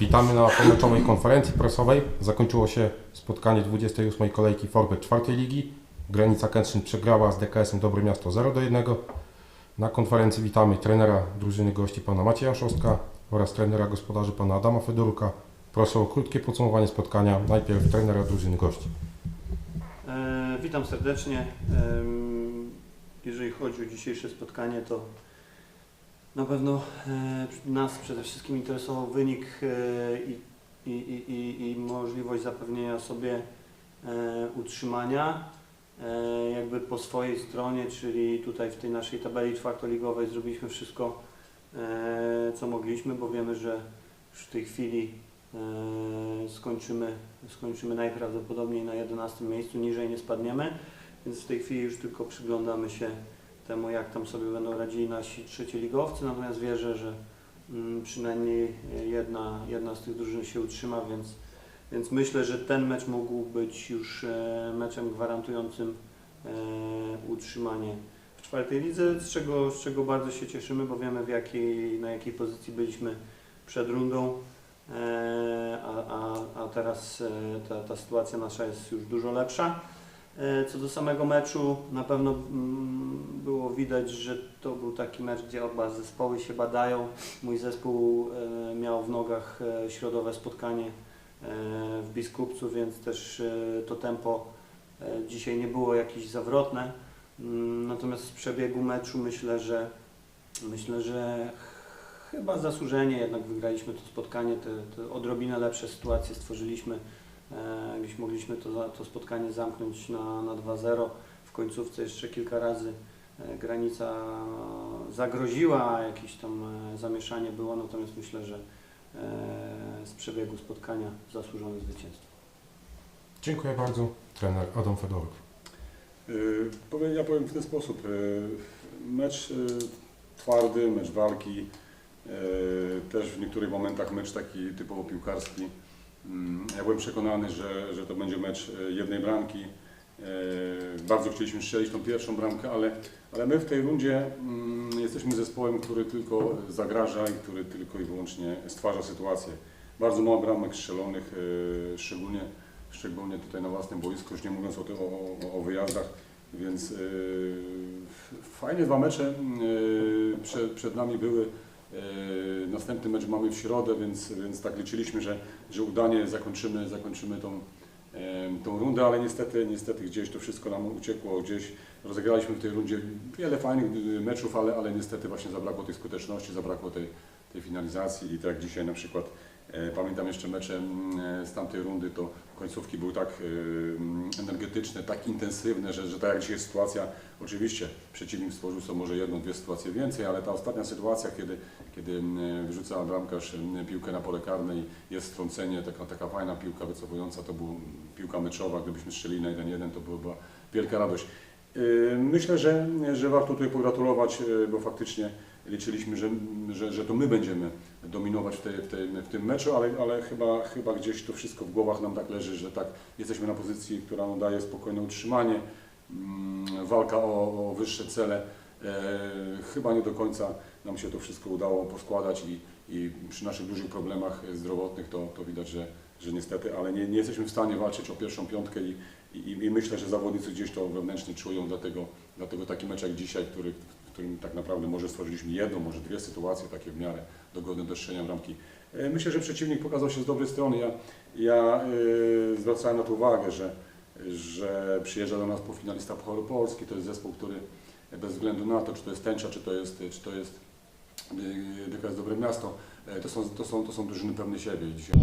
Witamy na pomeczowej konferencji prasowej. Zakończyło się spotkanie 28. kolejki Forbet czwartej ligi. Granica Kętrzyn przegrała z DKS-em Dobre Miasto 0 do 1. Na konferencji witamy trenera drużyny gości pana Macieja Szostka oraz trenera gospodarzy pana Adama Fedorka. Proszę o krótkie podsumowanie spotkania. Najpierw trenera drużyny gości. E, witam serdecznie. Em, Jeżeli chodzi o dzisiejsze spotkanie, to na pewno e, nas przede wszystkim interesował wynik e, i, i, i, i, możliwość zapewnienia sobie e, utrzymania jakby po swojej stronie, czyli tutaj w tej naszej tabeli czwartoligowej zrobiliśmy wszystko, co mogliśmy, bo wiemy, że już w tej chwili skończymy, skończymy najprawdopodobniej na 11 miejscu, niżej nie spadniemy, więc w tej chwili już tylko przyglądamy się temu, jak tam sobie będą radzili nasi trzecioligowcy, natomiast wierzę, że mm, przynajmniej jedna, jedna z tych drużyn się utrzyma, więc, więc myślę, że ten mecz mógł być już e, meczem gwarantującym e, utrzymanie w czwartej lidze, z czego, z czego bardzo się cieszymy, bo wiemy w jakiej, na jakiej pozycji byliśmy przed rundą, e, a, a, a teraz ta, ta sytuacja nasza jest już dużo lepsza. E, Co do samego meczu, na pewno mm, było widać, że to był taki mecz, gdzie oba zespoły się badają. Mój zespół e, miał w nogach e, środowe spotkanie w Biskupcu, więc też to tempo dzisiaj nie było jakieś zawrotne. Mm, Natomiast z przebiegu meczu myślę, że myślę, że ch- chyba zasłużenie jednak wygraliśmy to spotkanie, te, te odrobinę lepsze sytuacje stworzyliśmy. E, Gdzieś mogliśmy to, to spotkanie zamknąć na, na 2-0. W końcówce jeszcze kilka razy e, granica zagroziła, jakieś tam e, zamieszanie było, natomiast myślę, że z przebiegu spotkania zasłużone zwycięstwo. Dziękuję bardzo. Trener Adam Fedoruk. Powiem- Ja powiem w ten sposób. Mecz twardy, mecz walki, też w niektórych momentach mecz taki typowo piłkarski. Mm, Ja byłem przekonany, że, że to będzie mecz y, jednej bramki. Y, Bardzo chcieliśmy strzelić tą pierwszą bramkę, ale, ale my w tej rundzie mm, jesteśmy zespołem, który tylko zagraża i który tylko i wyłącznie stwarza sytuację. Bardzo mało bramek strzelonych, y, szczególnie szczególnie tutaj na własnym boisku, już nie mówiąc o, o, o, wyjazdach, więc fajnie dwa mecze yy, przed, przed nami były. Yy, następny mecz mamy w środę, więc, więc tak liczyliśmy, że, że udanie zakończymy, zakończymy tą, yy, tą rundę, ale niestety, niestety gdzieś to wszystko nam uciekło, gdzieś rozegraliśmy w tej rundzie wiele fajnych yy, meczów, ale, ale niestety właśnie zabrakło tej skuteczności, zabrakło tej, tej finalizacji i tak dzisiaj na przykład E, Pamiętam jeszcze mecze e, z tamtej rundy, to końcówki były tak e, energetyczne, tak intensywne, że, że tak jak dzisiaj sytuacja, oczywiście przeciwnik stworzył sobie może jedną, dwie sytuacje więcej, ale ta ostatnia sytuacja, kiedy, kiedy wyrzuca bramkarz piłkę na pole karne i jest strącenie, taka, taka fajna piłka wycofująca, to była piłka meczowa, gdybyśmy strzelili na 1-1, to była wielka radość. E, Myślę, że, że warto tutaj pogratulować, e, bo faktycznie liczyliśmy, że, że, że to my będziemy dominować w, tej, w, tej, w tym meczu, ale, ale chyba, chyba gdzieś to wszystko w głowach nam tak leży, że tak jesteśmy na pozycji, która nam daje spokojne utrzymanie, mm, walka o, o wyższe cele. E, chyba nie do końca nam się to wszystko udało poskładać i, i przy naszych dużych problemach zdrowotnych to, to widać, że, że niestety, ale nie, nie jesteśmy w stanie walczyć o pierwszą piątkę i, i, i myślę, że zawodnicy gdzieś to wewnętrznie czują, dlatego, dlatego taki mecz jak dzisiaj, który, którym tak naprawdę może stworzyliśmy jedną, może dwie sytuacje takie w miarę dogodne do strzelenia bramki. E, Myślę, że przeciwnik pokazał się z dobrej strony. Ja, ja yy, zwracałem na to uwagę, że, że przyjeżdża do nas półfinalista Pucharu Polski. To jest zespół, który bez względu na to, czy to jest Tęcza, czy to jest, czy to jest yy, DKS Dobre Miasto, e, to są, to, są, to są drużyny pewne siebie. Dzisiaj